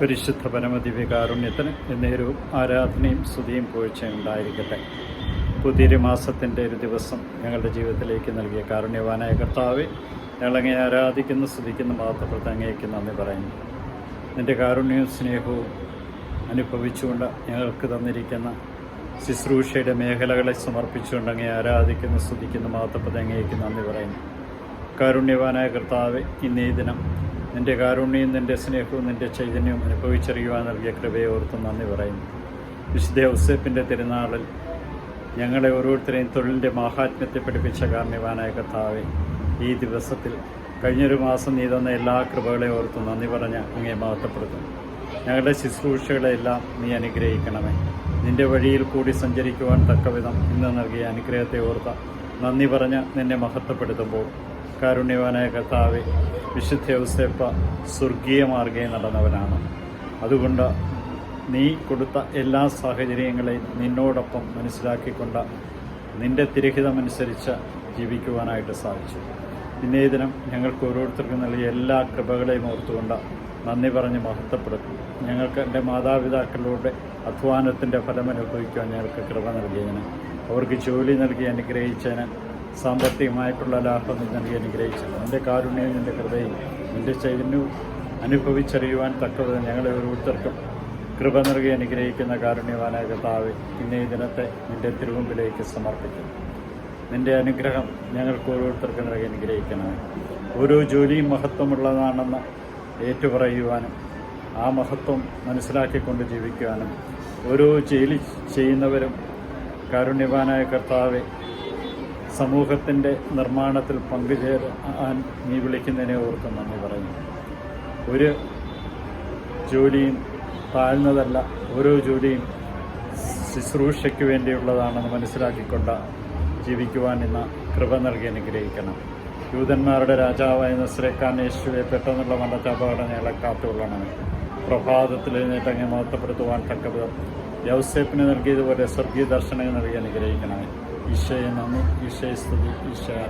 പരിശുദ്ധ പരമദിവ്യകാരുണ്യത്തിന് എന്നേരവും ആരാധനയും സ്തുതിയും പുകഴ്ചയും ഉണ്ടായിരിക്കട്ടെ. പുതിയൊരു മാസത്തിന്റെ ഒരു ദിവസം ഞങ്ങളുടെ ജീവിതത്തിലേക്ക് നൽകിയ കാരുണ്യവാനായ കർത്താവെ ഞങ്ങളങ്ങെ ആരാധിക്കുന്ന സ്തുതിക്കുന്ന മാത്രപ്പെടുത്ത അങ്ങേക്ക് നന്ദി പറയുന്നു. നിന്റെ കാരുണ്യവും സ്നേഹവും അനുഭവിച്ചുകൊണ്ട് ഞങ്ങൾക്ക് തന്നിരിക്കുന്ന ശുശ്രൂഷയുടെ മേഖലകളെ സമർപ്പിച്ചുകൊണ്ട് അങ്ങേ ആരാധിക്കുന്ന സ്തുതിക്കുന്ന മാത്രപ്പെടുത്ത അങ്ങേക്ക് നന്ദി പറയുന്നു. കാരുണ്യവാനായ കർത്താവെ ഇന്നേ ദിനം നിന്റെ കാരുണ്യവും നിന്റെ സ്നേഹവും നിന്റെ ചൈതന്യവും അനുഭവിച്ചറിയുവാൻ നൽകിയ കൃപയെ ഓർത്ത് നന്ദി പറയുന്നു. വിശുദ്ധ ഔസേപ്പിന്റെ തിരുനാളിൽ ഞങ്ങളെ ഓരോരുത്തരെയും തൊഴിലിന്റെ മാഹാത്മ്യത്തെ പഠിപ്പിച്ച കാരണവാനായ കർത്താവെ ഈ ദിവസത്തിൽ കഴിഞ്ഞൊരു മാസം നീ തന്ന എല്ലാ കൃപകളെ ഓർത്ത് നന്ദി പറഞ്ഞ് അങ്ങേ മഹത്വപ്പെടുത്തുന്നു ഞങ്ങളുടെ ശുശ്രൂഷകളെല്ലാം നീ അനുഗ്രഹിക്കണമേ. നിന്റെ വഴിയിൽ കൂടി സഞ്ചരിക്കുവാൻ തക്കവിധം ഇന്ന് നൽകിയ അനുഗ്രഹത്തെ ഓർത്ത നന്ദി പറഞ്ഞ് നിന്നെ മഹത്വപ്പെടുത്തുമ്പോൾ കാരുണ്യവാനായ കർത്താവെ വിശുദ്ധ ഔസേപ്പ സ്വർഗീയ മാർഗേ നടന്നവനാണ്. അതുകൊണ്ട് നീ കൊടുത്ത എല്ലാ സാഹചര്യങ്ങളെയും നിന്നോടൊപ്പം മനസ്സിലാക്കിക്കൊണ്ട് നിന്റെ തിരഹിതമനുസരിച്ച് ജീവിക്കുവാനായിട്ട് സാധിച്ചു. ഇന്നേ ദിനം ഞങ്ങൾക്ക് ഓരോരുത്തർക്കും നൽകിയ എല്ലാ കൃപകളെയും ഓർത്തുകൊണ്ട് നന്ദി പറഞ്ഞ് മഹത്വപ്പെടുത്തും. ഞങ്ങൾക്ക് എന്റെ മാതാപിതാക്കളുടെ അധ്വാനത്തിന്റെ ഫലം അനുഭവിക്കുവാൻ ഞങ്ങൾക്ക് കൃപ നൽകിയതിന് അവർക്ക് ജോലി നൽകി അനുഗ്രഹിച്ചതിന് സാമ്പത്തികമായിട്ടുള്ള ലാഭം നീ നൽകി അനുഗ്രഹിച്ചത്. നിന്റെ കാരുണ്യവും നിന്റെ കൃപയും നിന്റെ ചൈതന്യവും അനുഭവിച്ചറിയുവാൻ തക്കത് ഞങ്ങളെ ഓരോരുത്തർക്കും കൃപ നൽകി അനുഗ്രഹിക്കുന്ന കാരുണ്യവാനായ കർത്താവ് ഇന്നേ ദിനത്തെ നിന്റെ തിരുമുമ്പിലേക്ക് സമർപ്പിക്കുന്നു. നിന്റെ അനുഗ്രഹം ഞങ്ങൾക്ക് ഓരോരുത്തർക്കും നൽകി അനുഗ്രഹിക്കണമേ. ഓരോ ജോലിയും മഹത്വമുള്ളതാണെന്ന് ഏറ്റുപറയുവാനും ആ മഹത്വം മനസ്സിലാക്കിക്കൊണ്ട് ജീവിക്കുവാനും ഓരോ ജോലി ചെയ്യുന്നവരും കാരുണ്യവാനായ കർത്താവെ സമൂഹത്തിന്റെ നിർമ്മാണത്തിൽ പങ്കുചേരാൻ നീ വിളിക്കുന്നതിനെ ഓർത്ത് നന്ദി പറയുന്നു. ഒരു ജോലിയും താഴ്ന്നതല്ല ഓരോ ജോലിയും ശുശ്രൂഷയ്ക്ക് വേണ്ടിയുള്ളതാണെന്ന് മനസ്സിലാക്കിക്കൊണ്ട് ജീവിക്കുവാൻ ഇന്ന് കൃപ നൽകി അനുഗ്രഹിക്കണം. യൂതന്മാരുടെ രാജാവായ നസ്രേഖാൻ യേശുവെ പെട്ടെന്നുള്ള മരണത്തെ അപകടം ഞങ്ങളെ കാത്തുകൊള്ളണമേ പ്രഭാതത്തിൽ എഴുന്നേറ്റ് അങ്ങ് മഹത്വപ്പെടുത്തുവാൻ തക്കവിധം യൗസേപ്പിന് നൽകിയതുപോലെ സ്വർഗീയ ദർശനങ്ങൾ നൽകി അനുഗ്രഹിക്കണമേ ఈశయ నము ఈశయ స్థుతి ఈశయ